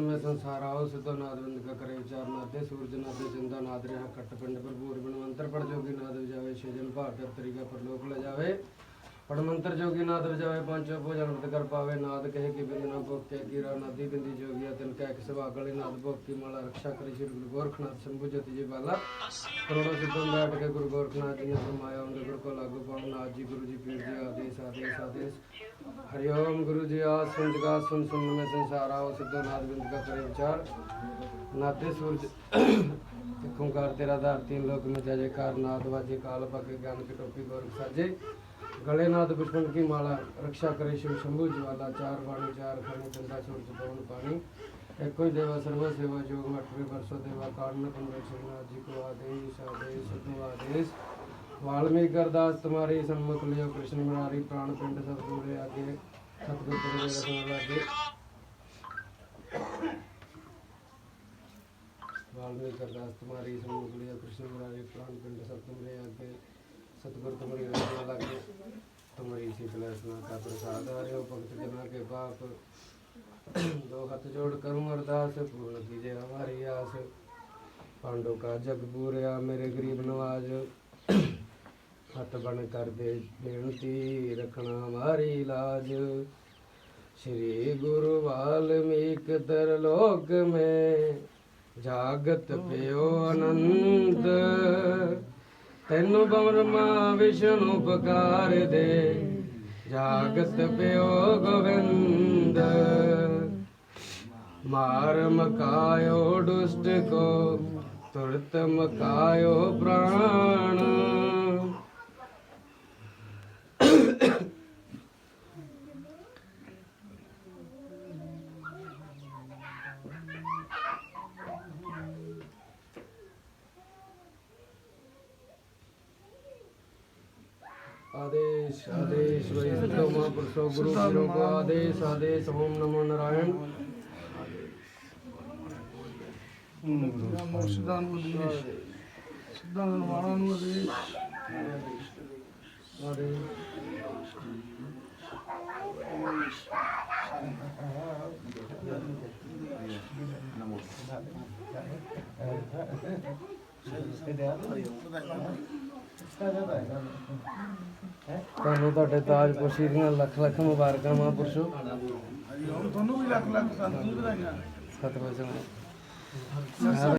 ਮੈਂ ਸੰਸਾਰ ਆਓ, ਸਿੱਧੋ ਨਾਦ ਬਿੰਦ ਵਿਚਾਰ ਨਾਦੇ ਸੂਰਜ, ਨਾਦੇ ਚੰਦਾ, ਨਾਦ ਰਿਹਾ ਕੱਟ ਪਿੰਡ ਭਰਪੂਰ, ਬਨਵੰਤਰ ਪੜ ਜੋਗੀ, ਨਾਦ ਜਾਵੇ ਛੇਜਨ ਭਾਟ ਤਰੀਕਾ ਪਰਲੋਕ ਲ ਜਾਵੇ। ਪਰਮੰਤਰ ਜੋਗੀ ਨਾਦ ਰਜਾਵੇ ਪੰਚੋ ਭੋਜਨ ਅਮਰਤ ਕਰ ਪਾਵੇ ਨਾਦ ਕਹੇ ਕਿ ਬਿਨ ਨਾ ਭੋਗਤੇ ਕੀਰਾ ਨਾਦੀ ਬਿੰਦੀ ਜੋਗੀਆ ਤਿਨ ਕਾ ਇੱਕ ਸਵਾਗਲੇ ਨਾਦ ਭੋਗਤੀ ਮਾਲਾ ਰੱਖਿਆ ਕਰੀ, ਸ਼੍ਰੀ ਗੁਰੂ ਗੋਰਖਨਾਥ ਸੰਭੂ ਜਤੀ ਜੀ ਬਾਲਾ। ਕਰੋੜੋ ਸਿੱਧਾਂ ਬੈਠ ਕੇ ਗੁਰੂ ਗੋਰਖਨਾਥ ਜੀ ਨੇ ਸਮਾਇਆ ਉਹਦੇ ਗੁਰ ਕੋ ਲਾਗੂ ਪਾਉਣ ਨਾਥ ਜੀ, ਗੁਰੂ ਜੀ ਪੀਰ ਜੀ ਆਦੇਸ ਆਦੇਸ ਆਦੇਸ ਹਰਿਓਮ ਗੁਰੂ ਜੀ ਆ ਸੁਨ ਜਗਾ ਸੁਨ ਸੁਨ ਸੰਸਾਰਾ ਉਹ ਸਿੱਧੋ ਨਾਦ ਬਿੰਦ ਕਾ ਕਰੇ ਵਿਚਾਰ। ਨਾਦੇ ਸੂਰਜ, ਇੱਕ ਤੇਰਾ ਧਾਰ ਤਿੰਨ ਲੋਕ ਮੇ ਜੈ ਜੈਕਾਰ ਵਾਜੇ, ਕਾਲ ਪਕੇ, ਗਿਆਨ ਕੀ ਟੋਪੀ ਸਾਜੇ। साजे गले नाथ पुष्पन की माला रक्षा करे शिव शंभु ज्वाला चार वाणी चार खनि चंदा सूरज पवन पानी एक कोई देवा सर्व सेवा जोग अठवे वर्षो देवा कारण पंद्रह श्रीनाथ जी को आदेश आदेश सिद्धो आदेश वाल्मीकि अरदास तुम्हारी सन्मुख लियो कृष्ण मुरारी प्राण पिंड सतगुरे आगे सतगुरु तेरे रत्न लागे वाल्मीकि अरदास तुम्हारी सन्मुख लियो कृष्ण मुरारी प्राण पिंड सतगुरे आगे सतगुरु तुम्हारी रत्न लागे तुम्हारी शीतल रत्ना का प्रसाद हरे हो भक्त जना के पाप दो हाथ जोड़ करूं अरदास पूर्ण कीजिए हमारी आस पांडव का जग बूरिया मेरे गरीब नवाज ਹੱਥ ਬਣ ਕਰਦੇ ਬੇਨਤੀ ਰੱਖਣਾ ਹਮਾਰੀ ਲਾਜ ਸ੍ਰੀ ਗੁਰੂ ਵਾਲਮੀਕ ਤਰਲੋਕ ਮੈਂ ਜਾਗਤ ਪਿਓ ਅਨੰਤ ਤੈਨੂੰ ਬ੍ਰਹਮਾ ਵਿਸ਼ਨੂੰ ਪੁਕਾਰ ਦੇ ਜਾਗਤ ਪਿਓ ਗੋਵਿੰਦ ਮਾਰ ਮਕਾਇਓ ਦੁਸ਼ਟ ਕੋ ਤੁਰਤ ਮਕਾਇਓ ਪ੍ਰਾਣ आदेश आदेश वै सिद्धो महापुरुषो गुरु गुरु को आदेश आदेश ओम नमो नारायण सिद्धांत बुद्धि सिद्धांत वाणा नु आदेश आदेश नमो ਤੁਹਾਨੂੰ ਤੁਹਾਡੇ ਤਾਜ ਪੁਰਸ਼ੀ ਦੀਆਂ ਲੱਖ ਲੱਖ ਮੁਬਾਰਕਾਂ ਮਹਾਂਪੁਰਸ਼ੋ ਹਰੀ ਓਮ ਤੁਹਾਨੂੰ ਵੀ ਲੱਖ ਲੱਖ ਸੰਤ ਜੀ ਵਧਾਈਆਂ ਸਤਿ ਵਚਨ